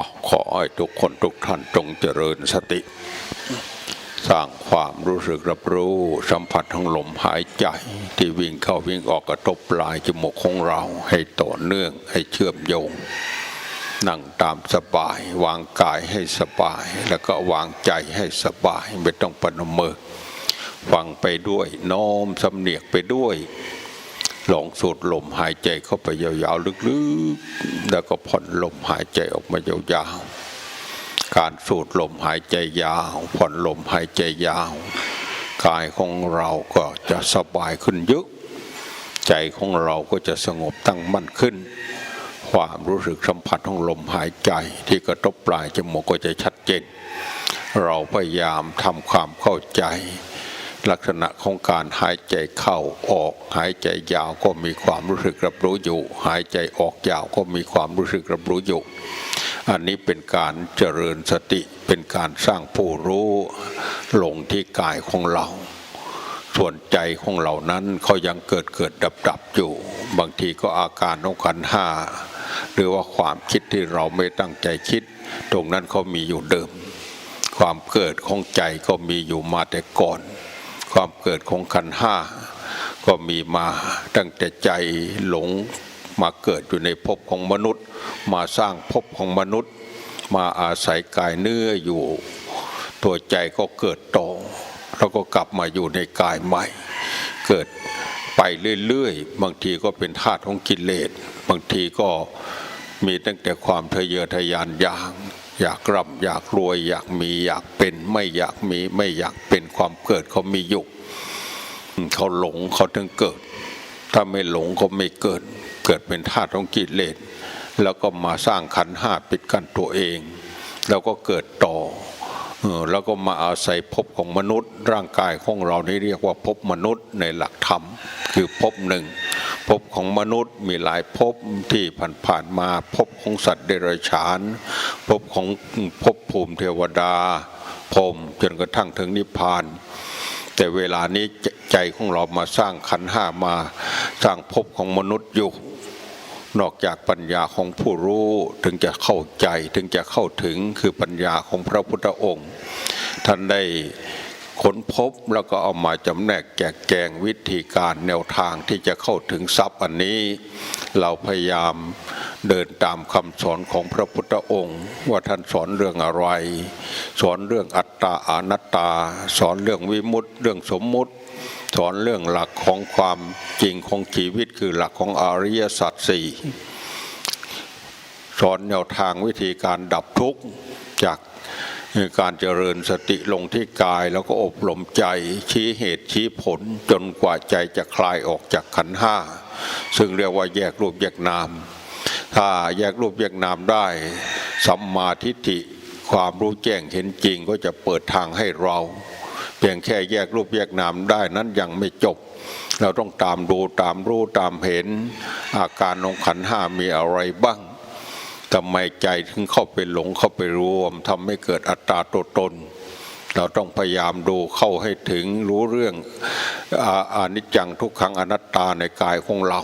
อขอให้ทุกคนทุกท่านจงเจริญสติ สร้างความรู้สึกรับรู้ สัมผัสทั้งลมหายใจ ที่วิ่งเข้าวิ่งออกกระทบปลายจมูกของเรา ให้ต่อเนื่องให้เชื่อมโยง นั่งตามสบาย วางกายให้สบาย แล้วก็วางใจให้สบายไม่ต้องปนมือฟังไปด้วยน้อมสำเนียกไปด้วย ลองสูดลมหายใจเข้าไปยาวๆลึกๆ แล้วก็ผ่อนลมหายใจออกมายาวๆ การสูดลมหายใจยาว ผ่อนลมหายใจยาว กายของเราก็จะสบายขึ้นเยอะ ใจของเราก็จะสงบตั้งมั่นขึ้น ความรู้สึกสัมผัสของลมหายใจที่กระทบปลายจมูกก็จะชัดเจน เราพยายามทำความเข้าใจ ลักษณะของการหายใจเข้าออก หายใจยาวก็มีความรู้สึกรับรู้อยู่ หายใจออกยาวก็มีความรู้สึกรับรู้อยู่ อันนี้เป็นการเจริญสติเป็นการสร้างผู้รู้ลงที่กายของเรา ส่วนใจของเรานั้นเขายังเกิดเกิดดับดับอยู่ บางทีก็อาการของขันห้าหรือว่าความคิดที่เราไม่ตั้งใจคิด ตรงนั้นเขามีอยู่เดิม ความเกิดของใจก็มีอยู่มาแต่ก่อน ความเกิดของขันห้าก็มีมาตั้งแต่ใจหลงมาเกิดอยู่ในภพของมนุษย์ มาสร้างภพของมนุษย์ มาอาศัยกายเนื้ออยู่ ตัวใจก็เกิดโตแล้วก็กลับมาอยู่ในกายใหม่ เกิดไปเรื่อยๆ บางทีก็เป็นธาตุของกิเลส บางทีก็มีตั้งแต่ความทะเยอทะยานอยาก อยากร่ำอยากรวย อยากมีอยากเป็นไม่อยากมีไม่อยากเป็นความเกิดเขามีอยู่เขาหลงเขาถึงเกิด ถ้าไม่หลงก็ไม่เกิด เกิดเป็นธาตุของกิเลสแล้วก็มาสร้างขันห้าปิดกั้นตัวเอง แล้วก็เกิดต่อเออแล้วก็มาอาศัยภพของมนุษย์ ร่างกายของเรานี่เรียกว่าภพมนุษย์ในหลักธรรม คือภพหนึ่ง ภพของมนุษย์มีหลายภพที่ผ่านๆมาภพของสัตว์เดรัจฉานภพของภพภูมิเทวดาพรมจนกระทั่งถึงนิพพาน แต่เวลานี้ใจของเรามาสร้างขันห้ามาสร้างภพของมนุษย์อยู่นอกจากปัญญาของผู้รู้ถึงจะเข้าใจถึงจะเข้าถึงคือปัญญาของพระพุทธองค์ ท่านได้ ค้นพบแล้วก็เอามาจำแนกแจกแจงวิธีการแนวทางที่จะเข้าถึงทรัพย์อันนี้ เราพยายามเดินตามคำสอนของพระพุทธองค์ ว่าท่านสอนเรื่องอะไร สอนเรื่องอัตตาอนัตตา สอนเรื่องวิมุตติเรื่องสมมุติ สอนเรื่องหลักของความจริงของชีวิตคือหลักของอริยสัจสี่สอนแนวทางวิธีการดับทุกข์ จากการเจริญสติลงที่กายแล้วก็อบรมใจชี้เหตุชี้ผลจนกว่าใจจะคลายออกจากขันห้า ซึ่งเรียกว่าแยกรูปแยกนาม ถ้าแยกรูปแยกนามได้สัมมาทิฏฐิความรู้แจ้งเห็นจริงก็จะเปิดทางให้เรา เพียงแค่แยกรูปแยกนามได้นั้นยังไม่จบ เราต้องตามดูตามรู้ตามเห็น อาการของขันห้ามีอะไรบ้าง ทำไมใจถึงเข้าไปหลงเข้าไปรวมทำให้เกิดอัตตาตัวตน เราต้องพยายามดูเข้าให้ถึงรู้เรื่องอาอานิจจังทุกขังอนัตตาในกายของเรา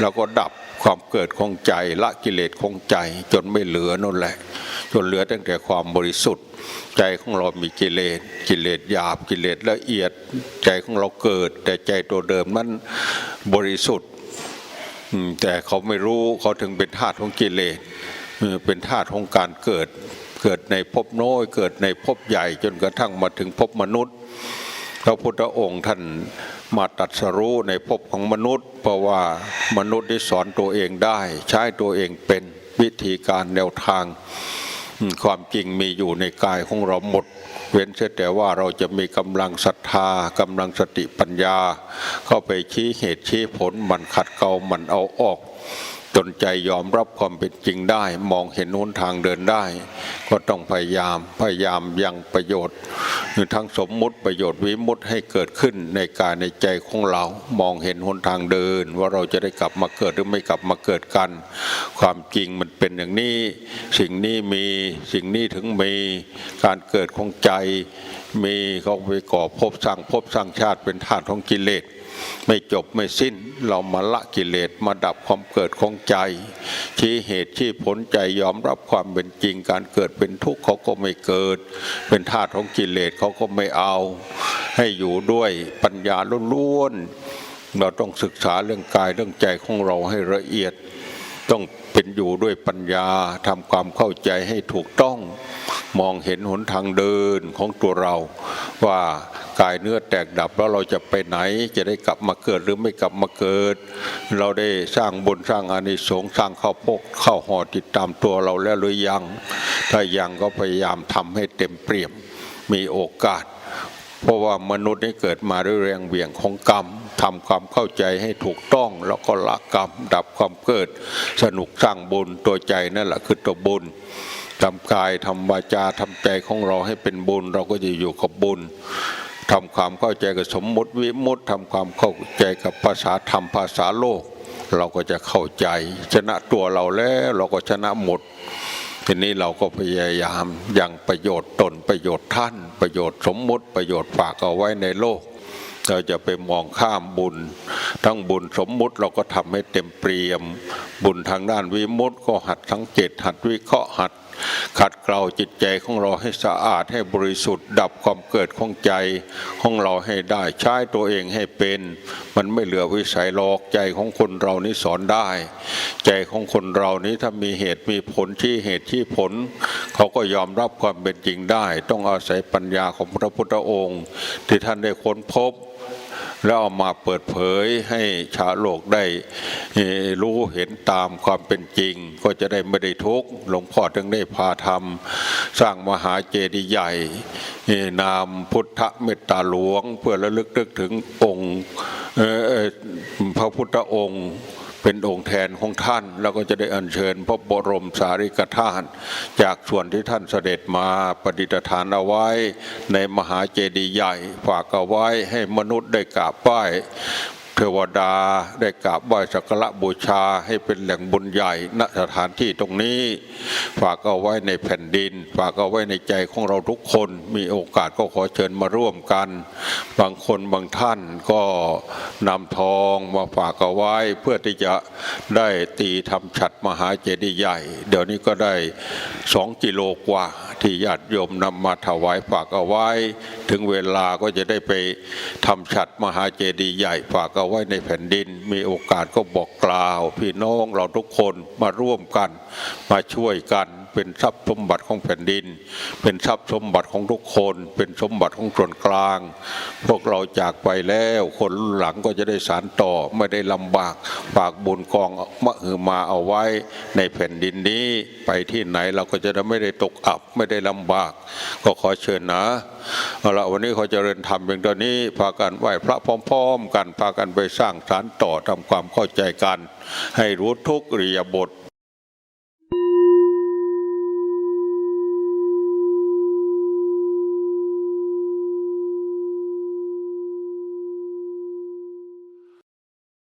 แล้วก็ดับความเกิดของใจละกิเลสของใจ จนไม่เหลือนั่นแหละ จนเหลือตั้งแต่ความบริสุทธิ์ ใจของเรามีกิเลสกิเลสหยาบกิเลสละเอียด ใจของเราเกิด แต่ใจตัวเดิมนั้นบริสุทธิ์ แต่เขาไม่รู้เขาถึงเป็นธาตุของกิเลสเออเป็นธาตุของการเกิด เกิดในภพน้อยเกิดในภพใหญ่จนกระทั่งมาถึงภพมนุษย์ พระพุทธองค์ท่านมาตัดสรู้ในภพของมนุษย์ เพราะว่ามนุษย์ได้สอนตัวเองได้ ใช้ตัวเองเป็นวิธีการแนวทาง ความจริงมีอยู่ในกายของเราหมด เว้นเสียแต่ว่าเราจะมีกำลังศรัทธากำลังสติปัญญา เข้าไปชี้เหตุชี้ผลมันขัดเกลามันเอาออก จนใจยอมรับความเป็นจริงได้ มองเห็นหนทางเดินได้ ก็ต้องพยายามพยายามยังประโยชน์ทั้งสมมุติประโยชน์วิมุติให้เกิดขึ้นในกายในใจของเรา มองเห็นหนทางเดิน ว่าเราจะได้กลับมาเกิดหรือไม่กลับมาเกิดกัน ความจริงมันเป็นอย่างนี้ สิ่งนี้มีสิ่งนี้ถึงมีการเกิดของใจ มีเขาไปก่อภพสร้างภพสร้างชาติเป็นธาตุของกิเลส ไม่จบไม่สิ้นเรามาละกิเลสมาดับความเกิดของใจ ชี้เหตุชี้ผลใจยอมรับความเป็นจริงการเกิดเป็นทุกข์เขาก็ไม่เกิด เป็นธาตุของกิเลสเขาก็ไม่เอา ให้อยู่ด้วยปัญญาล้วนๆเราต้องศึกษาเรื่องกายเรื่องใจของเราให้ละเอียด ต้องเป็นอยู่ด้วยปัญญาทำความเข้าใจให้ถูกต้อง มองเห็นหนทางเดินของตัวเราว่า กายเนื้อแตกดับแล้วเราจะไปไหน จะได้กลับมาเกิดหรือไม่กลับมาเกิด เราได้สร้างบุญสร้างอานิสงส์สร้างข้าวพกข้าวห่อติดตามตัวเราแล้วหรือยัง ถ้ายังก็พยายามทำให้เต็มเปี่ยมมีโอกาส เพราะว่ามนุษย์นี่เกิดมาด้วยแรงเบี่ยงของกรรมทำความเข้าใจให้ถูกต้องแล้วก็ละกรรม ดับความเกิด สนุกสร้างบุญตัวใจนั่นแหละคือตัวบุญทำกายทำวาจาทำใจของเราให้เป็นบุญ เราก็จะอยู่กับบุญ ทำความเข้าใจกับสมมติวิมุติทำความเข้าใจกับภาษาธรรมภาษาโลก เราก็จะเข้าใจ ชนะตัวเราแล้วเราก็ชนะหมด ทีนี้เราก็พยายามยังประโยชน์ตนประโยชน์ท่าน ประโยชน์สมมติประโยชน์ฝากเอาไว้ในโลก เราจะไปมองข้ามบุญ ทั้งบุญสมมุติเราก็ทำให้เต็มเปี่ยม บุญทางด้านวิมุตติก็หัดทั้งเจตหัดวิเคราะห์หัด ขัดเกลาจิตใจของเราให้สะอาดให้บริสุทธิ์ ดับความเกิดของใจของเราให้ได้ใช้ตัวเองให้เป็น มันไม่เหลือวิสัยหรอกใจของคนเรานี้สอนได้ ใจของคนเรานี้ถ้ามีเหตุมีผลที่เหตุที่ผล เขาก็ยอมรับความเป็นจริงได้ ต้องอาศัยปัญญาของพระพุทธองค์ ที่ท่านได้ค้นพบ แล้วเอามาเปิดเผยให้ชาวโลกได้รู้เห็นตามความเป็นจริง ก็จะได้ไม่ได้ทุกข์หลวงพ่อถึงได้พาทำสร้างมหาเจดีย์ใหญ่นามพุทธเมตตาหลวง เพื่อระลึกนึกถึงองค์พระพุทธองค์ เป็นองค์แทนของท่าน แล้วก็จะได้อัญเชิญพระบรมสารีริกธาตุจากส่วนที่ท่านเสด็จมาประดิษฐานเอาไว้ ในมหาเจดีย์ใหญ่ฝากเอาไว้ให้มนุษย์ได้กราบไหว้ ทวดาได้กราบไหว้สักการะบูชาให้เป็นแหล่งบุญใหญ่ณสถานที่ตรงนี้ ฝากเอาไว้ในแผ่นดิน ฝากเอาไว้ในใจของเราทุกคน มีโอกาสก็ขอเชิญมาร่วมกัน บางคนบางท่านก็นำทองมาฝากเอาไว้เพื่อที่จะได้ตีทำฉัดมหาเจดีย์ใหญ่ เดี๋ยวนี้ก็ได้สองกิโลกว่า ที่ญาติโยมนำมาถวายฝากเอาไว้ ถึงเวลาก็จะได้ไปทำฉัดมหาเจดีย์ใหญ่ฝากเอาไว้ในแผ่นดิน มีโอกาสก็บอกกล่าว พี่น้องเราทุกคนมาร่วมกันมาช่วยกัน เป็นทรัพย์สมบัติของแผ่นดิน เป็นทรัพย์สมบัติของทุกคน เป็นสมบัติของส่วนกลาง พวกเราจากไปแล้วคนรุ่นหลังก็จะได้สารต่อไม่ได้ลำบากฝากบุญกองมะหือมาเอาไว้ ในแผ่นดินนี้ไปที่ไหนเราก็จะได้ไม่ได้ตกอับไม่ได้ลำบาก ก็ขอเชิญนะเอาละวันนี้ขาเจริญธรรมเพียงเท่านี้พากันไหว้พระพร้อมๆ กันพากันไปสร้างสารต่อทำความเข้าใจกัน ให้รู้ทุกอิริยบท